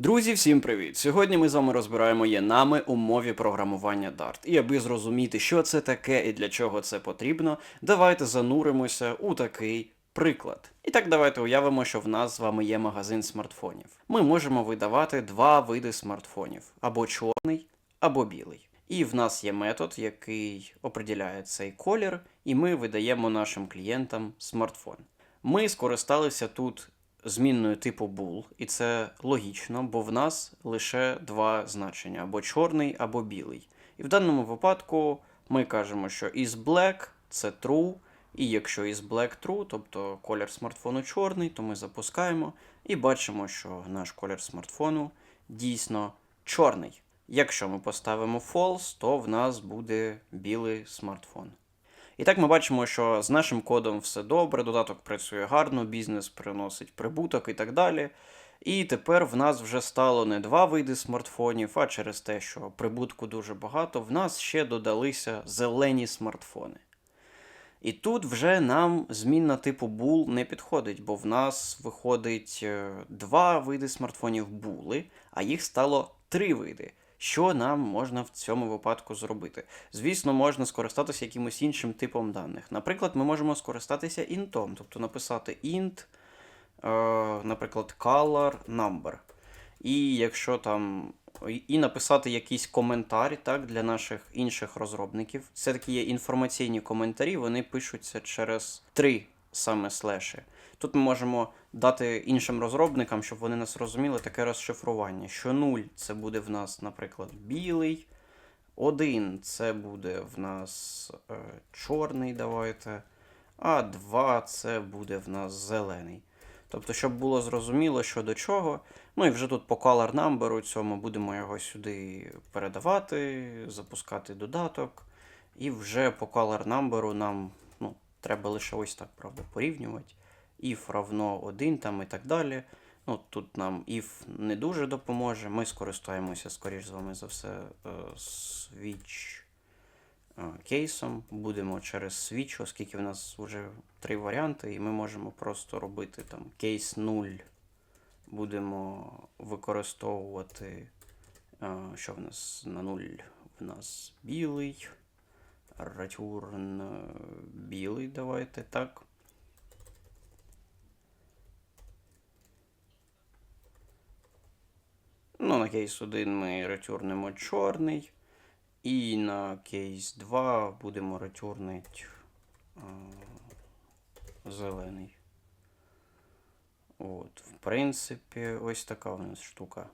Друзі, всім привіт! Сьогодні ми з вами розбираємо є нами у мові програмування Dart. І аби зрозуміти, що це таке і для чого це потрібно, давайте зануримося у такий приклад. І так давайте уявимо, що в нас з вами є магазин смартфонів. Ми можемо видавати два види смартфонів: або чорний, або білий. І в нас є метод, який определяє цей колір, і ми видаємо нашим клієнтам смартфон. Ми скористалися тут змінною типу bool, і це логічно, бо в нас лише два значення: або чорний, або білий. І в даному випадку ми кажемо, що is black це true, і якщо is black true, тобто колір смартфону чорний, то ми запускаємо і бачимо, що наш колір смартфону дійсно чорний. Якщо ми поставимо false, то в нас буде білий смартфон. І так ми бачимо, що з нашим кодом все добре, додаток працює гарно, бізнес приносить прибуток і так далі. І тепер в нас вже стало не два види смартфонів, а через те, що прибутку дуже багато, в нас ще додалися зелені смартфони. І тут вже нам змінна типу бул не підходить, бо в нас виходить е, два види смартфонів були, а їх стало три види. Що нам можна в цьому випадку зробити? Звісно, можна скористатися якимось іншим типом даних. Наприклад, ми можемо скористатися інтом, тобто написати int, е, наприклад, color number. І якщо там. І написати якийсь коментар так, для наших інших розробників. Це такі є інформаційні коментарі, вони пишуться через три саме слеші. Тут ми можемо дати іншим розробникам, щоб вони нас розуміли, таке розшифрування. Що 0 це буде в нас, наприклад, білий. 1 це буде в нас е, чорний, давайте. А 2 це буде в нас зелений. Тобто, щоб було зрозуміло, що до чого. Ну і вже тут по color number цьому будемо його сюди передавати, запускати додаток. І вже по color number нам ну, треба лише ось так, правда, порівнювати. If равно 1 там і так далі. Ну, Тут нам if не дуже допоможе. Ми скористаємося, скоріш з вами за все, е, switch е, кейсом. Будемо через switch, оскільки в нас вже три варіанти, і ми можемо просто робити там кейс 0. Будемо використовувати, е, що в нас на 0 в нас білий. Е, білий, давайте так. Ну, на кейс 1 ми ретюрнемо чорний. І на кейс 2 будемо ретюрнити е, зелений. От, в принципі, ось така у нас штука.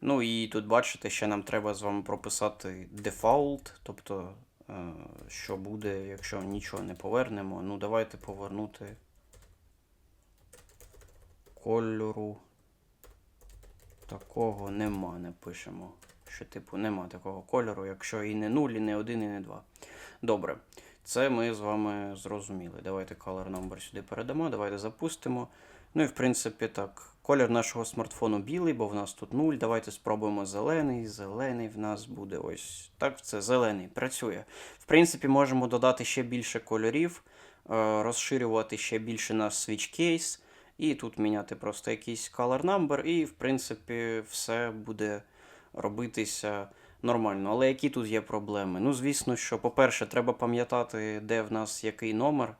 Ну і тут бачите, ще нам треба з вами прописати default, тобто, е, що буде, якщо нічого не повернемо. Ну, давайте повернути кольору. Такого нема, не пишемо. Що, типу, нема такого кольору, якщо і не 0, і не 1, і не 2. Добре. Це ми з вами зрозуміли. Давайте color number сюди передамо, давайте запустимо. Ну і в принципі так. Колір нашого смартфону білий, бо в нас тут 0. Давайте спробуємо зелений. Зелений в нас буде ось. Так, це зелений. Працює. В принципі, можемо додати ще більше кольорів, е, розширювати ще більше наш case. І тут міняти просто якийсь color number, і, в принципі, все буде робитися нормально. Але які тут є проблеми? Ну, звісно, що, по-перше, треба пам'ятати, де в нас який номер.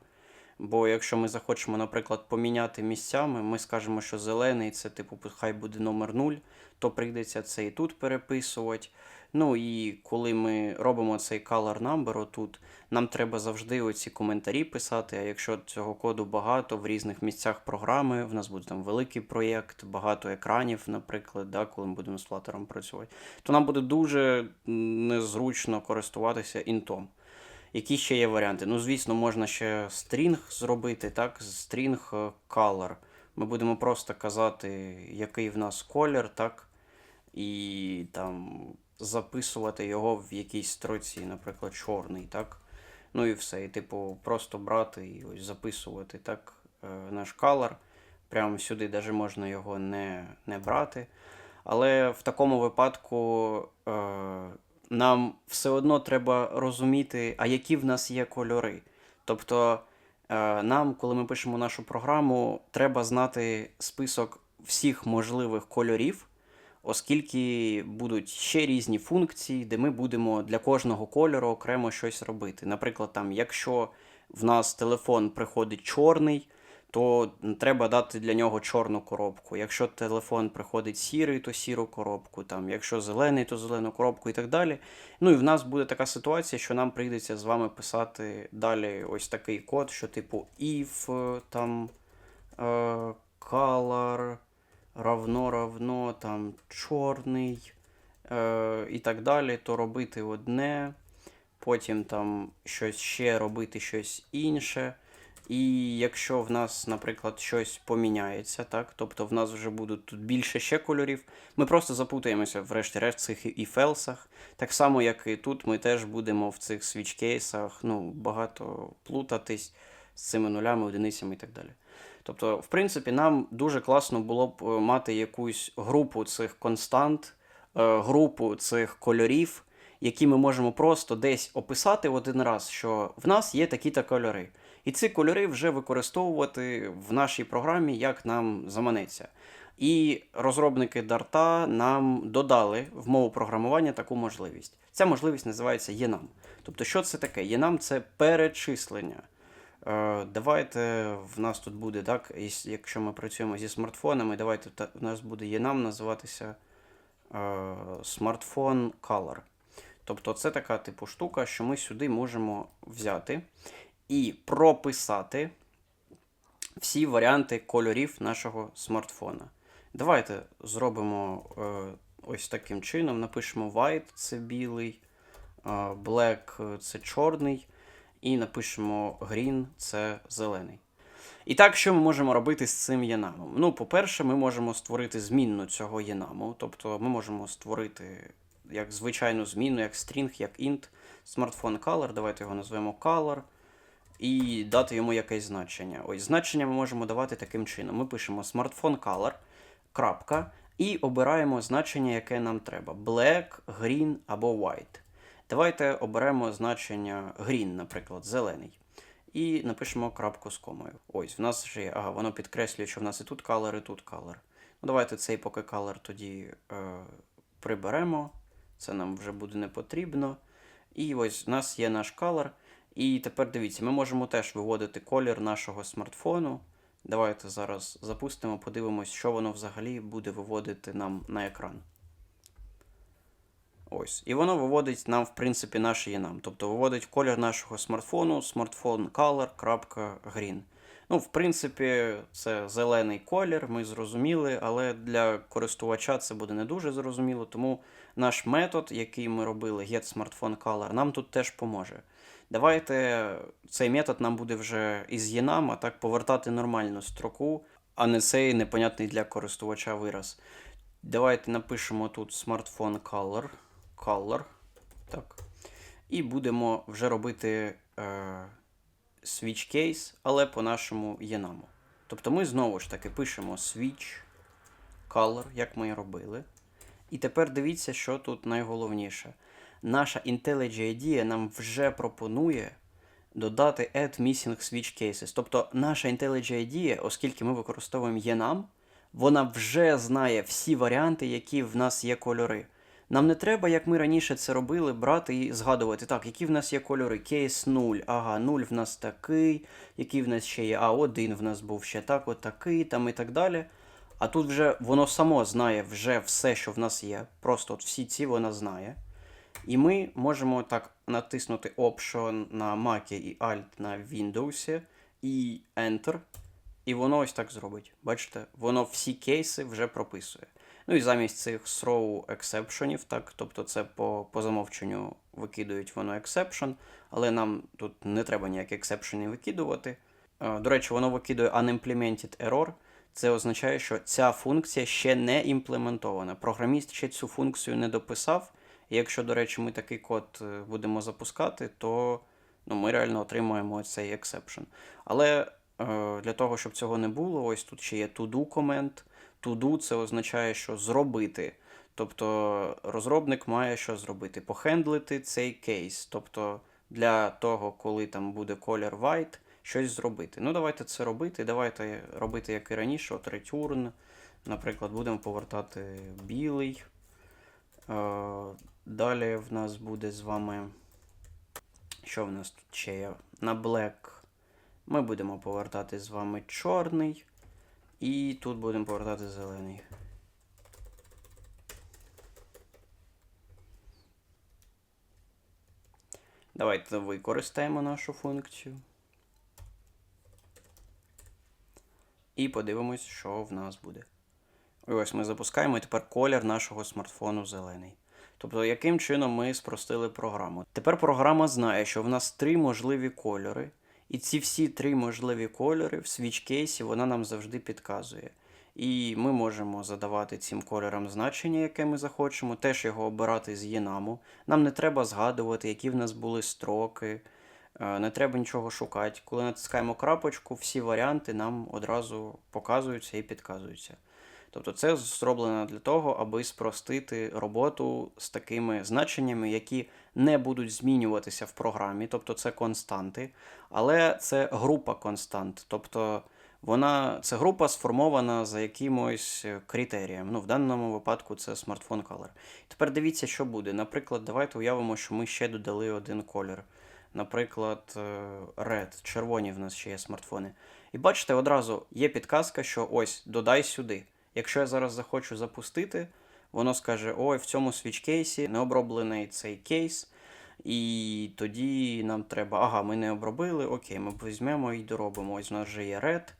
Бо якщо ми захочемо, наприклад, поміняти місцями, ми скажемо, що зелений це, типу, хай буде номер 0, то прийдеться це і тут переписувати. Ну і коли ми робимо цей color number отут, нам треба завжди оці коментарі писати. А якщо цього коду багато в різних місцях програми, в нас буде там великий проєкт, багато екранів, наприклад, да, коли ми будемо з Flutter працювати, то нам буде дуже незручно користуватися інтом. Які ще є варіанти? Ну, звісно, можна ще стрінг зробити, так, стрінг е, color. Ми будемо просто казати, який в нас колір, так, і там записувати його в якійсь строці, наприклад, чорний, так. Ну і все. І, типу, просто брати і ось записувати так, е, наш color. Прямо сюди навіть можна його не, не брати. Але в такому випадку е, нам все одно треба розуміти, а які в нас є кольори. Тобто, е, нам, коли ми пишемо нашу програму, треба знати список всіх можливих кольорів, оскільки будуть ще різні функції, де ми будемо для кожного кольору окремо щось робити. Наприклад, там, якщо в нас телефон приходить чорний, то треба дати для нього чорну коробку. Якщо телефон приходить сірий, то сіру коробку. Там, якщо зелений, то зелену коробку і так далі. Ну і в нас буде така ситуація, що нам прийдеться з вами писати далі ось такий код, що типу if там е, color равно равно там чорний е, і так далі, то робити одне, потім там щось ще робити щось інше. І якщо в нас, наприклад, щось поміняється, так, тобто в нас вже будуть тут більше ще кольорів, ми просто запутаємося, врешті-решт, цих іфелсах. Так само, як і тут, ми теж будемо в цих свічкейсах ну, багато плутатись з цими нулями, одиницями і так далі. Тобто, в принципі, нам дуже класно було б е, мати якусь групу цих констант, е, групу цих кольорів, які ми можемо просто десь описати один раз, що в нас є такі-то кольори. І ці кольори вже використовувати в нашій програмі, як нам заманеться. І розробники Дарта нам додали в мову програмування таку можливість. Ця можливість називається Enum. Тобто, що це таке? Enum – це перечислення. Е, Давайте в нас тут буде, так, якщо ми працюємо зі смартфонами, давайте у нас буде Enum називатися е, смартфон Color. Тобто це така типу штука, що ми сюди можемо взяти і прописати всі варіанти кольорів нашого смартфона. Давайте зробимо е, ось таким чином. Напишемо white це білий, black це чорний, і напишемо green це зелений. І так, що ми можемо робити з цим єнамом? Ну, по-перше, ми можемо створити змінну цього єнаму. Тобто ми можемо створити як звичайну змінну, як string, як int, смартфон color. Давайте його назвемо color. І дати йому якесь значення. Ось значення ми можемо давати таким чином. Ми пишемо смартфон color, крапка, і обираємо значення, яке нам треба: black, green або white. Давайте оберемо значення green, наприклад, зелений. І напишемо крапку з комою. Ось, в нас вже є, ага, воно підкреслює, що в нас і тут color, і тут color. Ну, давайте цей поки color тоді е, приберемо. Це нам вже буде не потрібно. І ось у нас є наш color. І тепер дивіться, ми можемо теж виводити колір нашого смартфону. Давайте зараз запустимо, подивимось, що воно взагалі буде виводити нам на екран. Ось. І воно виводить нам, в принципі, наш ЄНАМ. Тобто виводить колір нашого смартфону, смартфон color.green. Ну, в принципі, це зелений колір, ми зрозуміли, але для користувача це буде не дуже зрозуміло, тому наш метод, який ми робили, getSmartPhoneColor, нам тут теж поможе. Давайте цей метод нам буде вже із ЄНАМ, а так повертати нормальну строку, а не цей непонятний для користувача вираз. Давайте напишемо тут smartphone color, color, так. І будемо вже робити е, switch case, але по нашому єнаму. Тобто ми знову ж таки пишемо switch color, як ми і робили. І тепер дивіться, що тут найголовніше. Наша IntelliJ IDEA нам вже пропонує додати add missing switch cases. Тобто наша IntelliJ IDEA, оскільки ми використовуємо enum, вона вже знає всі варіанти, які в нас є кольори. Нам не треба, як ми раніше це робили, брати і згадувати, так, які в нас є кольори. Кейс 0, ага, 0 в нас такий, який в нас ще є, а 1 в нас був ще так, от такий, там і так далі. А тут вже воно само знає вже все, що в нас є. Просто от всі ці вона знає. І ми можемо так натиснути Option на Mac і Alt на Windows і Enter. І воно ось так зробить. Бачите, воно всі кейси вже прописує. Ну і замість цих throw exceptionів, так, тобто це по, по замовченню викидують воно exception, але нам тут не треба ніякі exception викидувати. Е, До речі, воно викидує unimplemented error. Це означає, що ця функція ще не імплементована. Програміст ще цю функцію не дописав. І якщо, до речі, ми такий код е, будемо запускати, то ну, ми реально отримаємо цей exception. Але е, для того, щоб цього не було, ось тут ще є to-do комент. To-do це означає, що зробити. Тобто розробник має що зробити? Похендлити цей кейс. Тобто для того, коли там буде колір white, щось зробити. Ну, давайте це робити. Давайте робити, як і раніше, от return. Наприклад, будемо повертати білий. Е, Далі в нас буде з вами. Що в нас тут ще є? На Black ми будемо повертати з вами чорний. І тут будемо повертати зелений. Давайте використаємо нашу функцію. І подивимось, що в нас буде. Ось ми запускаємо і тепер колір нашого смартфону зелений. Тобто, яким чином ми спростили програму. Тепер програма знає, що в нас три можливі кольори, і ці всі три можливі кольори в свіч-кейсі вона нам завжди підказує. І ми можемо задавати цим кольорам значення, яке ми захочемо, теж його обирати з Єнаму. Нам не треба згадувати, які в нас були строки, е, не треба нічого шукати. Коли натискаємо крапочку, всі варіанти нам одразу показуються і підказуються. Тобто це зроблено для того, аби спростити роботу з такими значеннями, які не будуть змінюватися в програмі, тобто це константи, але це група констант. Тобто вона це група сформована за якимось критерієм. Ну, в даному випадку це смартфон Color. Тепер дивіться, що буде. Наприклад, давайте уявимо, що ми ще додали один колір. Наприклад, е, Red, червоні в нас ще є смартфони. І бачите, одразу є підказка, що ось додай сюди. Якщо я зараз захочу запустити, воно скаже: ой, в цьому свіч-кейсі не оброблений цей кейс. І тоді нам треба. Ага, ми не обробили. Окей, ми візьмемо і доробимо. Ось у нас вже є red.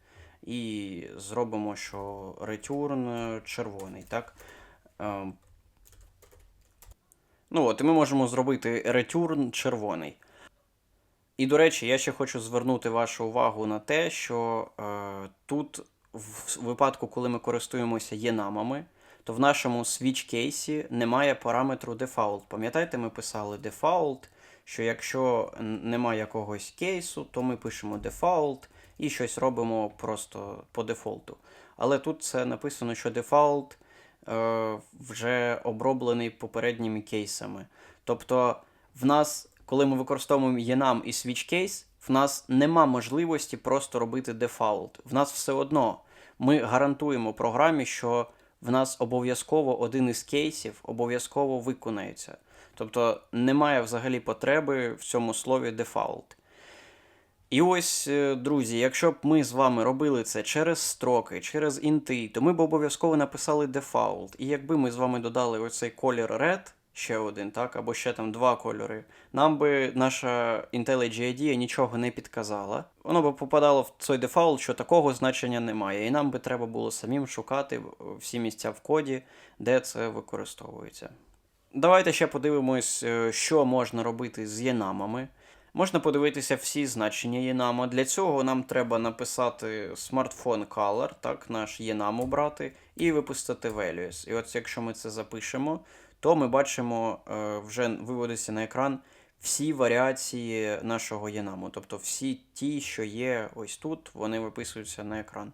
І зробимо, що return червоний. так? Ем. Ну от, і ми можемо зробити return червоний. І, до речі, я ще хочу звернути вашу увагу на те, що е, тут, в випадку, коли ми користуємося єнамами, то в нашому switch кейсі немає параметру default. Пам'ятаєте, ми писали default, що якщо немає якогось кейсу, то ми пишемо default і щось робимо просто по дефолту. Але тут це написано, що default е, вже оброблений попередніми кейсами. Тобто, в нас, коли ми використовуємо enum і switch case, в нас нема можливості просто робити дефаулт. В нас все одно ми гарантуємо програмі, що в нас обов'язково один із кейсів обов'язково виконається. Тобто немає взагалі потреби в цьому слові дефаулт. І ось, е, друзі, якщо б ми з вами робили це через строки, через інти, то ми б обов'язково написали default. І якби ми з вами додали оцей колір red, ще один, так, або ще там два кольори, нам би наша IntelliJ IDEA нічого не підказала. Воно би попадало в цей дефаулт, що такого значення немає. І нам би треба було самим шукати всі місця в коді, де це використовується. Давайте ще подивимось, е, що можна робити з єнамами. Можна подивитися всі значення Єнамо. Для цього нам треба написати smartphone color, так, наш Єнам обрати, і випустити values. І от якщо ми це запишемо, то ми бачимо, е, вже виводиться на екран всі варіації нашого Єнаму. Тобто всі ті, що є ось тут, вони виписуються на екран.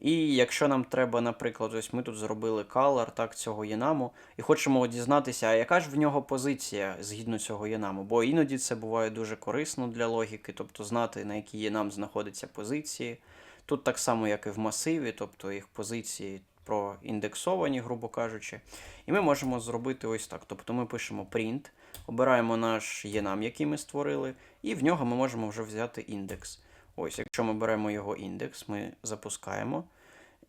І якщо нам треба, наприклад, ось ми тут зробили color так, цього єнаму, і хочемо дізнатися, а яка ж в нього позиція згідно цього єнаму, бо іноді це буває дуже корисно для логіки, тобто знати, на якій єнам знаходяться позиції. Тут так само, як і в масиві, тобто їх позиції проіндексовані, грубо кажучи. І ми можемо зробити ось так. Тобто ми пишемо print, обираємо наш єнам, який ми створили, і в нього ми можемо вже взяти індекс. Ось, якщо ми беремо його індекс, ми запускаємо.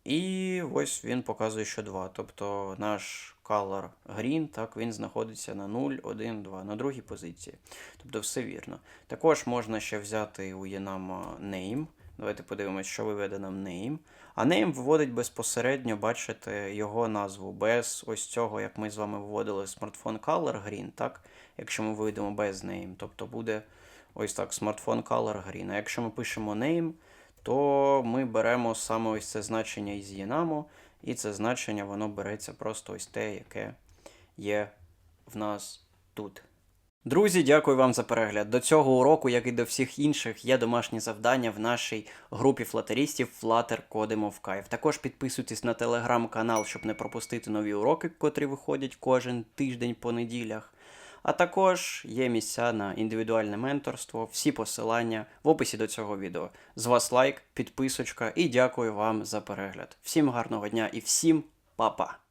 І ось він показує, що 2. Тобто наш color green, так, він знаходиться на 0, 1, 2, на другій позиції. Тобто все вірно. Також можна ще взяти у Enum name. Давайте подивимось, що виведе нам name. А name виводить безпосередньо, бачите, його назву без ось цього, як ми з вами вводили смартфон color green, так? Якщо ми вийдемо без name, тобто буде. Ось так, смартфон Color Green. А якщо ми пишемо name, то ми беремо саме ось це значення із Єнамо, і це значення воно береться просто ось те, яке є в нас тут. Друзі, дякую вам за перегляд. До цього уроку, як і до всіх інших, є домашні завдання в нашій групі флатерістів Flutter Кодимо в Кайф. Також підписуйтесь на телеграм-канал, щоб не пропустити нові уроки, котрі виходять кожен тиждень по неділях. а також є місця на індивідуальне менторство, всі посилання в описі до цього відео. З вас лайк, підписочка і дякую вам за перегляд. Всім гарного дня і всім па-па!